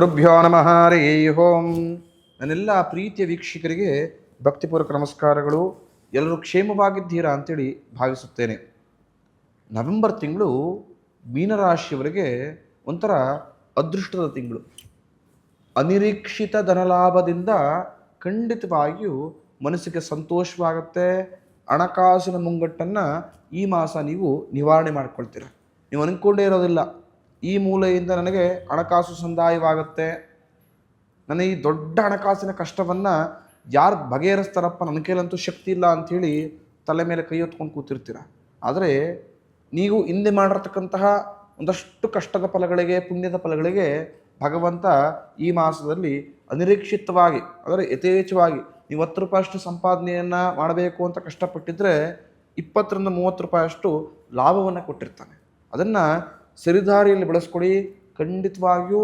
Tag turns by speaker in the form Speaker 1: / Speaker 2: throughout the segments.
Speaker 1: ಗುರುಭ್ಯೋ ನಮಃ ರೇ ಹೋಂ ನನ್ನೆಲ್ಲ ಪ್ರೀತಿಯ ವೀಕ್ಷಕರಿಗೆ ಭಕ್ತಿಪೂರ್ವಕ ನಮಸ್ಕಾರಗಳು. ಎಲ್ಲರೂ ಕ್ಷೇಮವಾಗಿದ್ದೀರಾ ಅಂತೇಳಿ ಭಾವಿಸುತ್ತೇನೆ. ನವೆಂಬರ್ ತಿಂಗಳು ಮೀನರಾಶಿಯವರಿಗೆ ಒಂಥರ ಅದೃಷ್ಟದ ತಿಂಗಳು. ಅನಿರೀಕ್ಷಿತ ಧನಲಾಭದಿಂದ ಖಂಡಿತವಾಗಿಯೂ ಮನಸ್ಸಿಗೆ ಸಂತೋಷವಾಗುತ್ತೆ. ಹಣಕಾಸಿನ ಮುಂಗಟ್ಟನ್ನು ಈ ಮಾಸ ನೀವು ನಿವಾರಣೆ ಮಾಡ್ಕೊಳ್ತೀರ. ನೀವು ಅನ್ಕೊಂಡೇ ಇರೋದಿಲ್ಲ. ಈ ಮೂಲೆಯಿಂದ ನನಗೆ ಹಣಕಾಸು ಸಂದಾಯವಾಗುತ್ತೆ. ನನ್ನ ಈ ದೊಡ್ಡ ಹಣಕಾಸಿನ ಕಷ್ಟವನ್ನು ಯಾರು ಬಗೆಹರಿಸ್ತಾರಪ್ಪ ನನ್ನ ಕೈಲಂತೂ ಶಕ್ತಿ ಇಲ್ಲ ಅಂಥೇಳಿ ತಲೆ ಮೇಲೆ ಕೈ ಹೊತ್ಕೊಂಡು ಕೂತಿರ್ತೀರ? ಆದರೆ ನೀವು ಹಿಂದೆ ಮಾಡಿರ್ತಕ್ಕಂತಹ ಒಂದಷ್ಟು ಕಷ್ಟದ ಫಲಗಳಿಗೆ, ಪುಣ್ಯದ ಫಲಗಳಿಗೆ ಭಗವಂತ ಈ ಮಾಸದಲ್ಲಿ ಅನಿರೀಕ್ಷಿತವಾಗಿ, ಅಂದರೆ ಯಥೇಚ್ಛವಾಗಿ ನೀವು ಹತ್ತು ರೂಪಾಯಿಯಷ್ಟು ಸಂಪಾದನೆಯನ್ನು ಮಾಡಬೇಕು ಅಂತ ಕಷ್ಟಪಟ್ಟಿದ್ದರೆ ಇಪ್ಪತ್ತರಿಂದ ಮೂವತ್ತು ರೂಪಾಯಿಯಷ್ಟು ಲಾಭವನ್ನು ಕೊಟ್ಟಿರ್ತಾನೆ. ಅದನ್ನು ಸರಿದಾರಿಯಲ್ಲಿ ಬಳಸ್ಕೊಡಿ. ಖಂಡಿತವಾಗಿಯೂ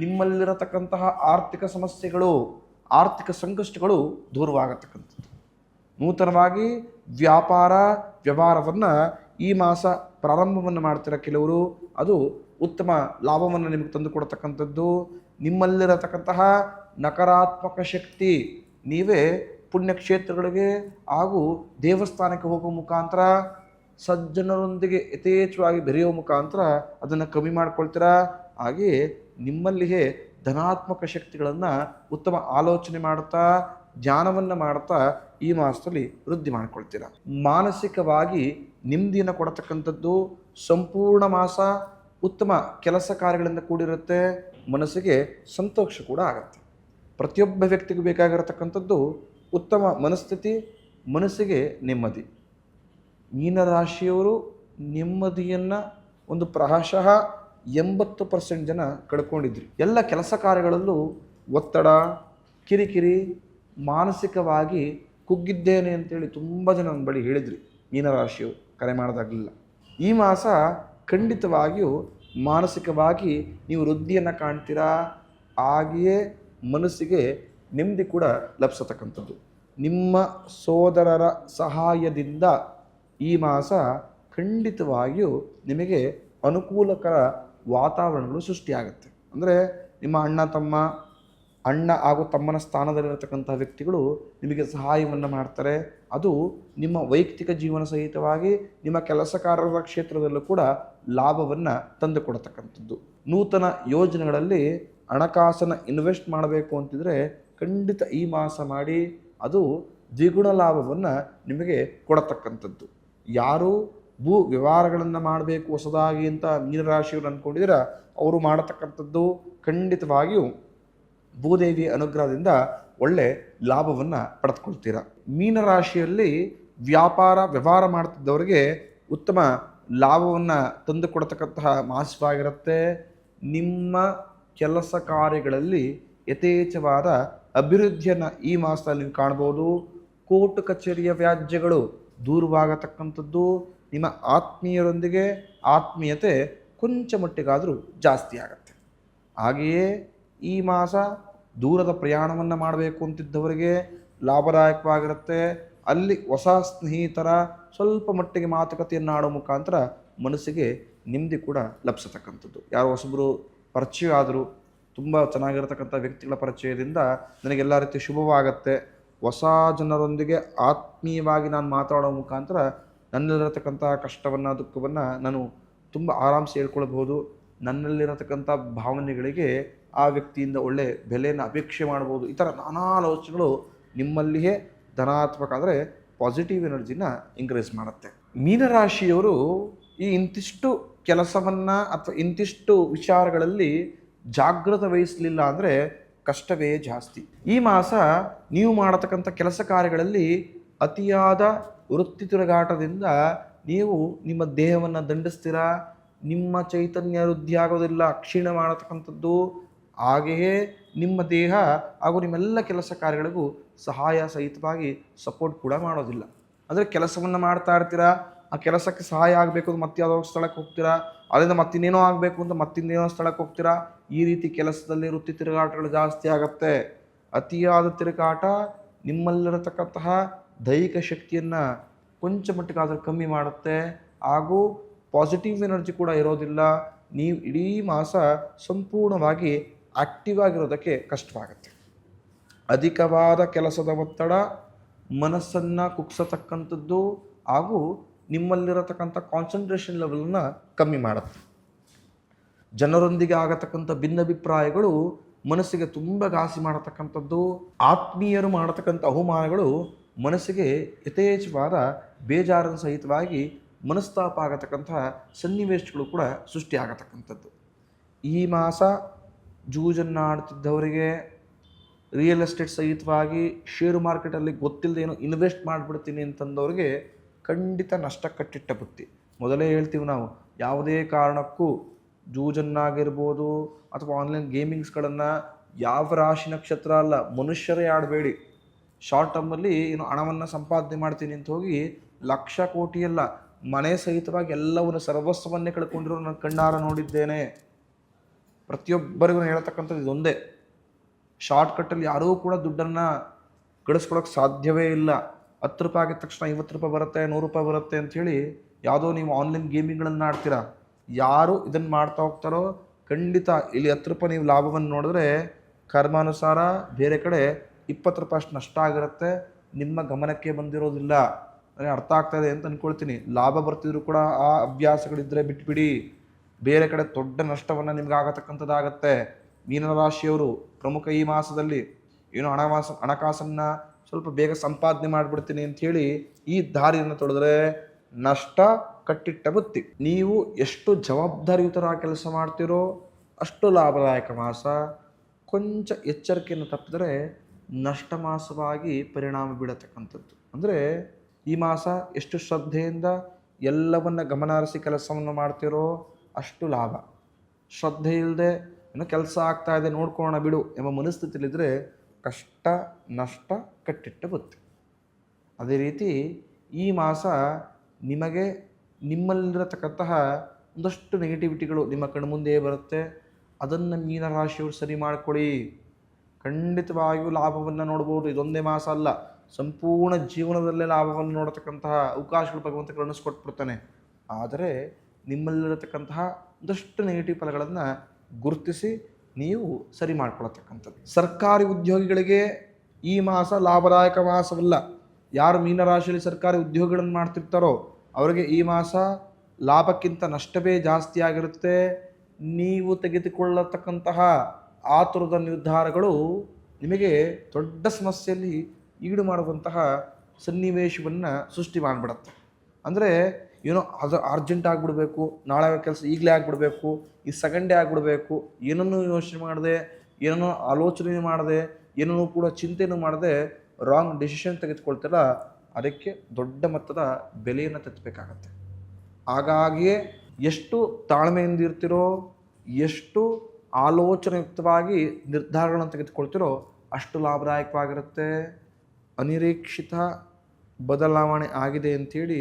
Speaker 1: ನಿಮ್ಮಲ್ಲಿರತಕ್ಕಂತಹ ಆರ್ಥಿಕ ಸಮಸ್ಯೆಗಳು, ಆರ್ಥಿಕ ಸಂಕಷ್ಟಗಳು ದೂರವಾಗತಕ್ಕಂಥದ್ದು. ನೂತನವಾಗಿ ವ್ಯಾಪಾರ, ವ್ಯವಹಾರವನ್ನು ಈ ಮಾಸ ಪ್ರಾರಂಭವನ್ನು ಮಾಡ್ತಿರೋ ಕೆಲವರು? ಅದು ಉತ್ತಮ ಲಾಭವನ್ನು ನಿಮಗೆ ತಂದುಕೊಡ್ತಕ್ಕಂಥದ್ದು ನಿಮ್ಮಲ್ಲಿರತಕ್ಕಂತಹ ನಕಾರಾತ್ಮಕ ಶಕ್ತಿ ನೀವೇ ಪುಣ್ಯಕ್ಷೇತ್ರಗಳಿಗೆ ಹಾಗೂ ದೇವಸ್ಥಾನಕ್ಕೆ ಹೋಗುವ ಮುಖಾಂತರ ಸಜ್ಜನರೊಂದಿಗೆ ಯಥೇಚ್ಛವಾಗಿ ಬೆರೆಯುವ ಮುಖಾಂತರ ಅದನ್ನು ಕಮ್ಮಿ ಮಾಡ್ಕೊಳ್ತೀರಾ? ಹಾಗೆಯೇ ನಿಮ್ಮಲ್ಲಿಯೇ ಧನಾತ್ಮಕ ಶಕ್ತಿಗಳನ್ನು ಉತ್ತಮ ಆಲೋಚನೆ ಮಾಡ್ತಾ, ಧ್ಯಾನವನ್ನು ಮಾಡ್ತಾ ಈ ಮಾಸದಲ್ಲಿ ವೃದ್ಧಿ ಮಾಡ್ಕೊಳ್ತೀರಾ? ಮಾನಸಿಕವಾಗಿ ನೆಮ್ಮದಿಯನ್ನು ಕೊಡತಕ್ಕಂಥದ್ದು ಸಂಪೂರ್ಣ ಮಾಸ ಉತ್ತಮ ಕೆಲಸ ಕಾರ್ಯಗಳಿಂದ ಕೂಡಿರುತ್ತೆ, ಮನಸ್ಸಿಗೆ ಸಂತೋಷ ಕೂಡ ಆಗುತ್ತೆ. ಪ್ರತಿಯೊಬ್ಬ ವ್ಯಕ್ತಿಗೂ ಬೇಕಾಗಿರತಕ್ಕಂಥದ್ದು ಉತ್ತಮ ಮನಸ್ಥಿತಿ, ಮನಸ್ಸಿಗೆ ನೆಮ್ಮದಿ. ಮೀನರಾಶಿಯವರು ನೆಮ್ಮದಿಯನ್ನು ಒಂದು ಪ್ರಹಶಃ ಎಂಬತ್ತು ಪರ್ಸೆಂಟ್ ಜನ ಕಳ್ಕೊಂಡಿದ್ರಿ. ಎಲ್ಲ ಕೆಲಸ ಕಾರ್ಯಗಳಲ್ಲೂ ಒತ್ತಡ, ಕಿರಿಕಿರಿ, ಮಾನಸಿಕವಾಗಿ ಕುಗ್ಗಿದ್ದೇನೆ ಅಂತೇಳಿ ತುಂಬ ಜನ ನನ್ನ ಬಳಿ ಹೇಳಿದ್ರಿ. ಮೀನರಾಶಿಯವರು ಕರೆ ಮಾಡೋದಾಗಲಿಲ್ಲ. ಈ ಮಾಸ ಖಂಡಿತವಾಗಿಯೂ ಮಾನಸಿಕವಾಗಿ ನೀವು ವೃದ್ಧಿಯನ್ನು ಕಾಣ್ತೀರಾ? ಹಾಗೆಯೇ ಮನಸ್ಸಿಗೆ ನೆಮ್ಮದಿ ಕೂಡ ಲಭಿಸತಕ್ಕಂಥದ್ದು. ನಿಮ್ಮ ಸೋದರರ ಸಹಾಯದಿಂದ ಈ ಮಾಸ ಖಂಡಿತವಾಗಿಯೂ ನಿಮಗೆ ಅನುಕೂಲಕರ ವಾತಾವರಣಗಳು ಸೃಷ್ಟಿಯಾಗುತ್ತೆ. ಅಂದರೆ ನಿಮ್ಮ ಅಣ್ಣ, ತಮ್ಮ, ಅಣ್ಣ ಹಾಗೂ ತಮ್ಮನ ಸ್ಥಾನದಲ್ಲಿರತಕ್ಕಂಥ ವ್ಯಕ್ತಿಗಳು ನಿಮಗೆ ಸಹಾಯವನ್ನು ಮಾಡ್ತಾರೆ. ಅದು ನಿಮ್ಮ ವೈಯಕ್ತಿಕ ಜೀವನ ಸಹಿತವಾಗಿ ನಿಮ್ಮ ಕೆಲಸಕಾರರ ಕ್ಷೇತ್ರದಲ್ಲೂ ಕೂಡ ಲಾಭವನ್ನು ತಂದುಕೊಡತಕ್ಕಂಥದ್ದು. ನೂತನ ಯೋಜನೆಗಳಲ್ಲಿ ಹಣಕಾಸನ್ನು ಇನ್ವೆಸ್ಟ್ ಮಾಡಬೇಕು ಅಂತಿದ್ರೆ ಖಂಡಿತ ಈ ಮಾಸ ಮಾಡಿ ಅದು ದ್ವಿಗುಣ ಲಾಭವನ್ನು ನಿಮಗೆ ಕೊಡತಕ್ಕಂಥದ್ದು. ಯಾರು ಭೂ ವ್ಯವಹಾರಗಳನ್ನು ಮಾಡಬೇಕು ಹೊಸದಾಗಿ ಅಂತ ಮೀನರಾಶಿಯವರು ಅಂದ್ಕೊಂಡಿದ್ರೆ ಅವರು ಮಾಡತಕ್ಕಂಥದ್ದು ಖಂಡಿತವಾಗಿಯೂ ಭೂದೇವಿಯ ಅನುಗ್ರಹದಿಂದ ಒಳ್ಳೆ ಲಾಭವನ್ನು ಪಡೆದುಕೊಳ್ತೀರ. ಮೀನರಾಶಿಯಲ್ಲಿ ವ್ಯಾಪಾರ, ವ್ಯವಹಾರ ಮಾಡ್ತಿದ್ದವರಿಗೆ ಉತ್ತಮ ಲಾಭವನ್ನು ತಂದು ಕೊಡತಕ್ಕಂತಹ ಮಾಸವಾಗಿರುತ್ತೆ ನಿಮ್ಮ ಕೆಲಸ ಕಾರ್ಯಗಳಲ್ಲಿ ಯಥೇಚ್ಛವಾದ ಅಭಿವೃದ್ಧಿಯನ್ನು ಈ ಮಾಸದಲ್ಲಿ ಕಾಣ್ಬೋದು. ಕೋರ್ಟ್ ಕಚೇರಿಯ ವ್ಯಾಜ್ಯಗಳು ದೂರವಾಗತಕ್ಕಂಥದ್ದು ನಿಮ್ಮ ಆತ್ಮೀಯರೊಂದಿಗೆ ಆತ್ಮೀಯತೆ ಕೊಂಚ ಮಟ್ಟಿಗಾದರೂ ಜಾಸ್ತಿ ಆಗುತ್ತೆ. ಹಾಗೆಯೇ ಈ ಮಾಸ ದೂರದ ಪ್ರಯಾಣವನ್ನು ಮಾಡಬೇಕು ಅಂತಿದ್ದವರಿಗೆ ಲಾಭದಾಯಕವಾಗಿರುತ್ತೆ. ಅಲ್ಲಿ ಹೊಸ ಸ್ನೇಹಿತರ ಸ್ವಲ್ಪ ಮಟ್ಟಿಗೆ ಮಾತುಕತೆಯನ್ನು ಆಡೋ ಮುಖಾಂತರ ಮನಸ್ಸಿಗೆ ನೆಮ್ಮದಿ ಕೂಡ ಲಭಿಸತಕ್ಕಂಥದ್ದು ಯಾರು ಹೊಸಬರು ಪರಿಚಯ ಆದರೂ ತುಂಬ ಚೆನ್ನಾಗಿರತಕ್ಕಂಥ ವ್ಯಕ್ತಿಗಳ ಪರಿಚಯದಿಂದ ನನಗೆಲ್ಲ ರೀತಿ ಶುಭವಾಗತ್ತೆ. ಹೊಸ ಜನರೊಂದಿಗೆ ಆತ್ಮೀಯವಾಗಿ ನಾನು ಮಾತಾಡೋ ಮುಖಾಂತರ ನನ್ನಲ್ಲಿರತಕ್ಕಂಥ ಕಷ್ಟವನ್ನು, ದುಃಖವನ್ನು ನಾನು ತುಂಬ ಆರಾಮ್ಸೆ ಹೇಳ್ಕೊಳ್ಬೋದು ನನ್ನಲ್ಲಿರತಕ್ಕಂಥ ಭಾವನೆಗಳಿಗೆ ಆ ವ್ಯಕ್ತಿಯಿಂದ ಒಳ್ಳೆ ಬೆಲೆಯನ್ನು ಅಪೇಕ್ಷೆ ಮಾಡ್ಬೋದು ಈ ಥರ ನಾನಾ ಆಲೋಚನೆಗಳು ನಿಮ್ಮಲ್ಲಿಯೇ ಧನಾತ್ಮಕ ಅಂದರೆ ಪಾಸಿಟಿವ್ ಎನರ್ಜಿನ ಇಂಕ್ರೀಸ್ ಮಾಡುತ್ತೆ. ಮೀನರಾಶಿಯವರು ಈ ಇಂತಿಷ್ಟು ಕೆಲಸವನ್ನು ಅಥವಾ ಇಂತಿಷ್ಟು ವಿಚಾರಗಳಲ್ಲಿ ಜಾಗೃತ ವಹಿಸಲಿಲ್ಲ ಅಂದರೆ ಕಷ್ಟವೇ ಜಾಸ್ತಿ. ಈ ಮಾಸ ನೀವು ಮಾಡತಕ್ಕಂಥ ಕೆಲಸ ಕಾರ್ಯಗಳಲ್ಲಿ ಅತಿಯಾದ ವೃತ್ತಿ ತಿರುಗಾಟದಿಂದ ನೀವು ನಿಮ್ಮ ದೇಹವನ್ನು ದಂಡಿಸ್ತೀರಾ? ನಿಮ್ಮ ಚೈತನ್ಯ ವೃದ್ಧಿ ಆಗೋದಿಲ್ಲ, ಕ್ಷೀಣ ಮಾಡತಕ್ಕಂಥದ್ದು. ಹಾಗೆಯೇ ನಿಮ್ಮ ದೇಹ ಹಾಗೂ ನಿಮ್ಮೆಲ್ಲ ಕೆಲಸ ಕಾರ್ಯಗಳಿಗೂ ಸಹಾಯ ಸಹಿತವಾಗಿ ಸಪೋರ್ಟ್ ಕೂಡ ಮಾಡೋದಿಲ್ಲ. ಅಂದರೆ ಕೆಲಸವನ್ನು ಮಾಡ್ತಾ ಇರ್ತೀರಾ? ಆ ಕೆಲಸಕ್ಕೆ ಸಹಾಯ ಆಗಬೇಕು ಅಂತ ಮತ್ತೆ ಯಾವುದೋ ಸ್ಥಳಕ್ಕೆ ಹೋಗ್ತೀರಾ? ಅದರಿಂದ ಮತ್ತಿನ್ನೇನೋ ಆಗಬೇಕು ಅಂತ ಮತ್ತಿನ್ನೇನೋ ಸ್ಥಳಕ್ಕೆ ಹೋಗ್ತೀರಾ? ಈ ರೀತಿ ಕೆಲಸದಲ್ಲಿ ವೃತ್ತಿ ತಿರುಗಾಟಗಳು ಜಾಸ್ತಿ ಆಗುತ್ತೆ. ಅತಿಯಾದ ತಿರುಗಾಟ ನಿಮ್ಮಲ್ಲಿರತಕ್ಕಂತಹ ದೈಹಿಕ ಶಕ್ತಿಯನ್ನು ಕೊಂಚ ಮಟ್ಟಿಗಾದರೂ ಕಮ್ಮಿ ಮಾಡುತ್ತೆ. ಹಾಗೂ ಪಾಸಿಟಿವ್ ಎನರ್ಜಿ ಕೂಡ ಇರೋದಿಲ್ಲ. ನೀವು ಇಡೀ ಮಾಸ ಸಂಪೂರ್ಣವಾಗಿ ಆಕ್ಟಿವ್ ಆಗಿರೋದಕ್ಕೆ ಕಷ್ಟವಾಗುತ್ತೆ. ಅಧಿಕವಾದ ಕೆಲಸದ ಒತ್ತಡ, ಮನಸ್ಸನ್ನು ಕುಗ್ಸತಕ್ಕಂಥದ್ದು ಹಾಗೂ ನಿಮ್ಮಲ್ಲಿರತಕ್ಕಂಥ ಕಾನ್ಸಂಟ್ರೇಷನ್ ಲೆವೆಲನ್ನ ಕಮ್ಮಿ ಮಾಡುತ್ತೆ. ಜನರೊಂದಿಗೆ ಆಗತಕ್ಕಂಥ ಭಿನ್ನಾಭಿಪ್ರಾಯಗಳು ಮನಸ್ಸಿಗೆ ತುಂಬ ಘಾಸಿ ಮಾಡತಕ್ಕಂಥದ್ದು, ಆತ್ಮೀಯರು ಮಾಡತಕ್ಕಂಥ ಅವಮಾನಗಳು ಮನಸ್ಸಿಗೆ ಯಥೇಚ್ಛವಾದ ಬೇಜಾರನ ಸಹಿತವಾಗಿ ಮನಸ್ತಾಪ ಆಗತಕ್ಕಂಥ ಸನ್ನಿವೇಶಗಳು ಕೂಡ ಸೃಷ್ಟಿಯಾಗತಕ್ಕಂಥದ್ದು ಈ ಮಾಸ ಜೂಜನ್ನು ಆಡ್ತಿದ್ದವರಿಗೆ ರಿಯಲ್ ಎಸ್ಟೇಟ್ ಸಹಿತವಾಗಿ ಶೇರು ಮಾರ್ಕೆಟಲ್ಲಿ ಗೊತ್ತಿಲ್ಲದೆ ಏನೋ ಇನ್ವೆಸ್ಟ್ ಮಾಡಿಬಿಡ್ತೀನಿ ಅಂತಂದವ್ರಿಗೆ ಖಂಡಿತ ನಷ್ಟ ಕಟ್ಟಿಟ್ಟ ಬುತ್ತಿ. ಮೊದಲೇ ಹೇಳ್ತೀವಿ ನಾವು, ಯಾವುದೇ ಕಾರಣಕ್ಕೂ ಜೂಜನ್ನಾಗಿರ್ಬೋದು ಅಥವಾ ಆನ್ಲೈನ್ ಗೇಮಿಂಗ್ಸ್ಗಳನ್ನು ಯಾವ ರಾಶಿ ನಕ್ಷತ್ರ ಅಲ್ಲ, ಮನುಷ್ಯರೇ ಆಡಬೇಡಿ. ಶಾರ್ಟ್ ಟರ್ಮಲ್ಲಿ ಏನು ಹಣವನ್ನು ಸಂಪಾದನೆ ಮಾಡ್ತೀನಿ ಅಂತ ಹೋಗಿ ಲಕ್ಷ ಕೋಟಿ ಅಲ್ಲ, ಮನೆ ಸಹಿತವಾಗಿ ಎಲ್ಲವನ್ನು ಸರ್ವಸ್ವವನ್ನೇ ಕಳ್ಕೊಂಡಿರೋ ನಾನು ಕಣ್ಣಾರ ನೋಡಿದ್ದೇನೆ. ಪ್ರತಿಯೊಬ್ಬರಿಗೂ ಹೇಳ್ತಕ್ಕಂಥದ್ದು ಇದೊಂದೇ. ಶಾರ್ಟ್ಕಟ್ಟಲ್ಲಿ ಯಾರೂ ಕೂಡ ದುಡ್ಡನ್ನು ಗಳಿಸ್ಕೊಳಕ್ಕೆ ಸಾಧ್ಯವೇ ಇಲ್ಲ. ಹತ್ತು ರೂಪಾಯಿ ಆಗಿದ ತಕ್ಷಣ ಐವತ್ತು ರೂಪಾಯಿ ಬರುತ್ತೆ, ನೂರು ರೂಪಾಯಿ ಬರುತ್ತೆ ಅಂಥೇಳಿ ಯಾವುದೋ ನೀವು ಆನ್ಲೈನ್ ಗೇಮಿಂಗ್ಗಳನ್ನು ಆಡ್ತೀರಾ. ಯಾರು ಇದನ್ನು ಮಾಡ್ತಾ ಹೋಗ್ತಾರೋ ಖಂಡಿತ ಇಲ್ಲಿ ಹತ್ತು ರೂಪಾಯಿ ನೀವು ಲಾಭವನ್ನು ನೋಡಿದ್ರೆ ಕರ್ಮಾನುಸಾರ ಬೇರೆ ಕಡೆ ಇಪ್ಪತ್ತು ರೂಪಾಯಿ ಅಷ್ಟು ನಷ್ಟ ಆಗಿರುತ್ತೆ, ನಿಮ್ಮ ಗಮನಕ್ಕೆ ಬಂದಿರೋದಿಲ್ಲ. ನನಗೆ ಅರ್ಥ ಆಗ್ತಾ ಇದೆ ಅಂತ ಅಂದ್ಕೊಳ್ತೀನಿ ಲಾಭ ಬರ್ತಿದ್ರು ಕೂಡ ಆ ಅಭ್ಯಾಸಗಳಿದ್ದರೆ ಬಿಟ್ಬಿಡಿ. ಬೇರೆ ಕಡೆ ದೊಡ್ಡ ನಷ್ಟವನ್ನು ನಿಮ್ಗೆ ಆಗತಕ್ಕಂಥದ್ದಾಗತ್ತೆ. ಮೀನರಾಶಿಯವರು ಪ್ರಮುಖ ಈ ಮಾಸದಲ್ಲಿ ಏನು ಹಣವಾಸ, ಹಣಕಾಸನ್ನು ಸ್ವಲ್ಪ ಬೇಗ ಸಂಪಾದನೆ ಮಾಡಿಬಿಡ್ತೀನಿ ಅಂಥೇಳಿ ಈ ದಾರಿಯನ್ನು ತೊಳೆದ್ರೆ ನಷ್ಟ ಕಟ್ಟಿಟ್ಟ ಬುತ್ತಿ. ನೀವು ಎಷ್ಟು ಜವಾಬ್ದಾರಿಯುತರ ಕೆಲಸ ಮಾಡ್ತೀರೋ ಅಷ್ಟು ಲಾಭದಾಯಕ ಮಾಸ. ಕೊಂಚ ಎಚ್ಚರಿಕೆಯನ್ನು ತಪ್ಪಿದರೆ ನಷ್ಟ ಮಾಸವಾಗಿ ಪರಿಣಾಮ ಬೀಳತಕ್ಕಂಥದ್ದು. ಅಂದರೆ ಈ ಮಾಸ ಎಷ್ಟು ಶ್ರದ್ಧೆಯಿಂದ ಎಲ್ಲವನ್ನ ಗಮನ ಹರಿಸಿ ಕೆಲಸವನ್ನು ಮಾಡ್ತಿರೋ ಅಷ್ಟು ಲಾಭ. ಶ್ರದ್ಧೆ ಇಲ್ಲದೆ ಏನೋ ಕೆಲಸ ಆಗ್ತಾ ಇದೆ ನೋಡ್ಕೊಳ್ಳೋಣ ಬಿಡು ಎಂಬ ಮನಸ್ಥಿತಿಲಿದ್ದರೆ ಕಷ್ಟ, ನಷ್ಟ ಕಟ್ಟಿಟ್ಟ ಬುತ್ತಿ ಅದೇ ರೀತಿ ಈ ಮಾಸ ನಿಮಗೆ ನಿಮ್ಮಲ್ಲಿರತಕ್ಕಂತಹ ಒಂದಷ್ಟು ನೆಗೆಟಿವಿಟಿಗಳು ನಿಮ್ಮ ಕಣ್ಮುಂದೆಯೇ ಬರುತ್ತೆ. ಅದನ್ನು ಮೀನರಾಶಿಯವರು ಸರಿ ಮಾಡಿಕೊಳ್ಳಿ. ಖಂಡಿತವಾಗಿಯೂ ಲಾಭವನ್ನು ನೋಡ್ಬೋದು. ಇದೊಂದೇ ಮಾಸ ಅಲ್ಲ, ಸಂಪೂರ್ಣ ಜೀವನದಲ್ಲೇ ಲಾಭವನ್ನು ನೋಡತಕ್ಕಂತಹ ಅವಕಾಶಗಳು ಭಗವಂತ ಕರುಣಿಸ್ಕೊಟ್ಬಿಡ್ತಾನೆ ಆದರೆ ನಿಮ್ಮಲ್ಲಿರತಕ್ಕಂತಹ ಒಂದಷ್ಟು ನೆಗೆಟಿವ್ ಫಲಗಳನ್ನು ಗುರುತಿಸಿ ನೀವು ಸರಿ ಮಾಡ್ಕೊಳತಕ್ಕಂಥದ್ದು. ಸರ್ಕಾರಿ ಉದ್ಯೋಗಿಗಳಿಗೆ ಈ ಮಾಸ ಲಾಭದಾಯಕ ಮಾಸವಲ್ಲ. ಯಾರು ಮೀನರಾಶಿಯಲ್ಲಿ ಸರ್ಕಾರಿ ಉದ್ಯೋಗಗಳನ್ನು ಮಾಡ್ತಿರ್ತಾರೋ ಅವರಿಗೆ ಈ ಮಾಸ ಲಾಭಕ್ಕಿಂತ ನಷ್ಟವೇ ಜಾಸ್ತಿ ಆಗಿರುತ್ತೆ. ನೀವು ತೆಗೆದುಕೊಳ್ಳತಕ್ಕಂತಹ ಆತುರದ ನಿರ್ಧಾರಗಳು ನಿಮಗೆ ದೊಡ್ಡ ಸಮಸ್ಯೆಯಲ್ಲಿ ಈಡು ಮಾಡುವಂತಹ ಸನ್ನಿವೇಶವನ್ನು ಸೃಷ್ಟಿ ಮಾಡಿಬಿಡತ್ತೆ. ಅಂದರೆ ಏನೋ ಅದು ಅರ್ಜೆಂಟ್ ಆಗಿಬಿಡಬೇಕು, ನಾಳೆ ಕೆಲಸ ಈಗಲೇ ಆಗಿಬಿಡಬೇಕು, ಈ ಸೆಕೆಂಡೇ ಆಗಿಬಿಡಬೇಕು, ಏನನ್ನೂ ಯೋಚನೆ ಮಾಡದೆ, ಏನನ್ನೂ ಆಲೋಚನೆ ಮಾಡದೆ ಏನನ್ನೂ ಕೂಡ ಚಿಂತೆನೂ ಮಾಡದೆ ರಾಂಗ್ ಡಿಸಿಷನ್ ತೆಗೆದುಕೊಳ್ತೀರ ಅದಕ್ಕೆ ದೊಡ್ಡ ಮೊತ್ತದ ಬೆಲೆಯನ್ನು ತೆತ್ತಬೇಕಾಗತ್ತೆ ಹಾಗಾಗಿಯೇ ಎಷ್ಟು ತಾಳ್ಮೆಯಿಂದ ಇರ್ತಿರೋ, ಎಷ್ಟು ಆಲೋಚನೆಯುಕ್ತವಾಗಿ ನಿರ್ಧಾರಗಳನ್ನು ತೆಗೆದುಕೊಳ್ತಿರೋ, ಅಷ್ಟು ಲಾಭದಾಯಕವಾಗಿರುತ್ತೆ. ಅನಿರೀಕ್ಷಿತ ಬದಲಾವಣೆ ಆಗಿದೆ ಅಂಥೇಳಿ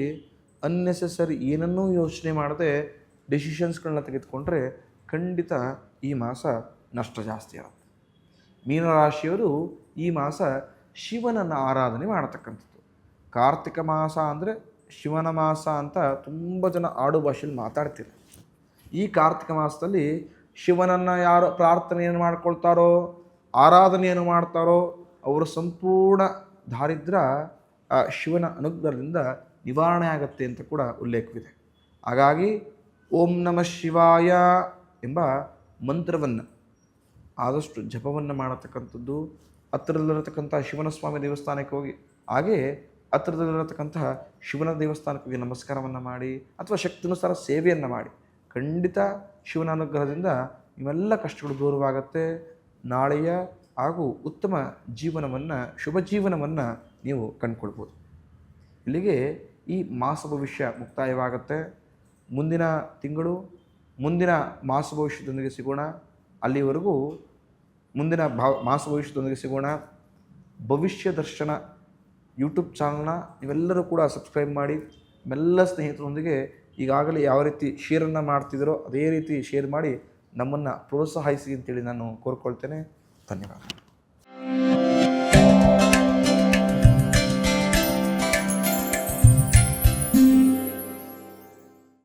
Speaker 1: ಅನ್ನೆಸೆಸರಿ ಏನನ್ನೂ ಯೋಚನೆ ಮಾಡದೆ ಡಿಸಿಷನ್ಸ್ಗಳನ್ನ ತೆಗೆದುಕೊಂಡ್ರೆ ಖಂಡಿತ ಈ ಮಾಸ ನಷ್ಟ ಜಾಸ್ತಿ ಆಗುತ್ತೆ. ಮೀನರಾಶಿಯವರು ಈ ಮಾಸ ಶಿವನನ್ನು ಆರಾಧನೆ ಮಾಡತಕ್ಕಂಥದ್ದು. ಕಾರ್ತಿಕ ಮಾಸ ಅಂದರೆ ಶಿವನ ಮಾಸ ಅಂತ ತುಂಬ ಜನ ಆಡು ಭಾಷೆಯಲ್ಲಿ ಮಾತಾಡ್ತೀರ. ಈ ಕಾರ್ತಿಕ ಮಾಸದಲ್ಲಿ ಶಿವನನ್ನು ಯಾರು ಪ್ರಾರ್ಥನೆಯನ್ನು ಮಾಡ್ಕೊಳ್ತಾರೋ, ಆರಾಧನೆಯನ್ನು ಮಾಡ್ತಾರೋ, ಅವರು ಸಂಪೂರ್ಣ ದಾರಿದ್ರ, ಆ ಶಿವನ ಅನುಗ್ರಹದಿಂದ ನಿವಾರಣೆ ಆಗುತ್ತೆ ಅಂತ ಕೂಡ ಉಲ್ಲೇಖವಿದೆ ಹಾಗಾಗಿ ಓಂ ನಮಃ ಶಿವಾಯ ಎಂಬ ಮಂತ್ರವನ್ನು ಆದಷ್ಟು ಜಪವನ್ನು ಮಾಡತಕ್ಕಂಥದ್ದು ಹತ್ತಿರದಲ್ಲಿರತಕ್ಕಂಥ ಶಿವನ ಸ್ವಾಮಿ ದೇವಸ್ಥಾನಕ್ಕೆ ಹೋಗಿ, ಹಾಗೇ ಹತ್ತಿರದಲ್ಲಿರತಕ್ಕಂತಹ ಶಿವನ ದೇವಸ್ಥಾನಕ್ಕೆ ಹೋಗಿ ನಮಸ್ಕಾರವನ್ನು ಮಾಡಿ ಅಥವಾ ಶಕ್ತಿನುಸಾರ ಸೇವೆಯನ್ನು ಮಾಡಿ, ಖಂಡಿತ ಶಿವನ ಅನುಗ್ರಹದಿಂದ ಇವೆಲ್ಲ ಕಷ್ಟಗಳು ದೂರವಾಗುತ್ತೆ. ನಾಳೆಯ ಹಾಗೂ ಉತ್ತಮ ಜೀವನವನ್ನು, ಶುಭ ಜೀವನವನ್ನು ನೀವು ಕಂಡುಕೊಳ್ಬೋದು. ಇಲ್ಲಿಗೆ ಈ ಮಾಸ ಭವಿಷ್ಯ ಮುಕ್ತಾಯವಾಗುತ್ತೆ. ಮುಂದಿನ ತಿಂಗಳು, ಮುಂದಿನ ಮಾಸ ಭವಿಷ್ಯದೊಂದಿಗೆ ಸಿಗೋಣ. ಅಲ್ಲಿವರೆಗೂ ಮುಂದಿನ ಭಾವ ಮಾಸ ಭವಿಷ್ಯದೊಂದಿಗೆ ಸಿಗೋಣ. ಭವಿಷ್ಯ ದರ್ಶನ ಯೂಟ್ಯೂಬ್ ಚಾನಲ್ನ ನೀವೆಲ್ಲರೂ ಕೂಡ ಸಬ್ಸ್ಕ್ರೈಬ್ ಮಾಡಿ. ಮೆಲ್ಲ ಸ್ನೇಹಿತರೊಂದಿಗೆ ಈಗಾಗಲೇ ಯಾವ ರೀತಿ ಶೇರನ್ನು ಮಾಡ್ತಿದ್ದೀರೋ ಅದೇ ರೀತಿ ಶೇರ್ ಮಾಡಿ ನಮ್ಮನ್ನು ಪ್ರೋತ್ಸಾಹಿಸಿ ಅಂತೇಳಿ ನಾನು ಕೋರ್ಕೊಳ್ತೇನೆ. ಧನ್ಯವಾದ.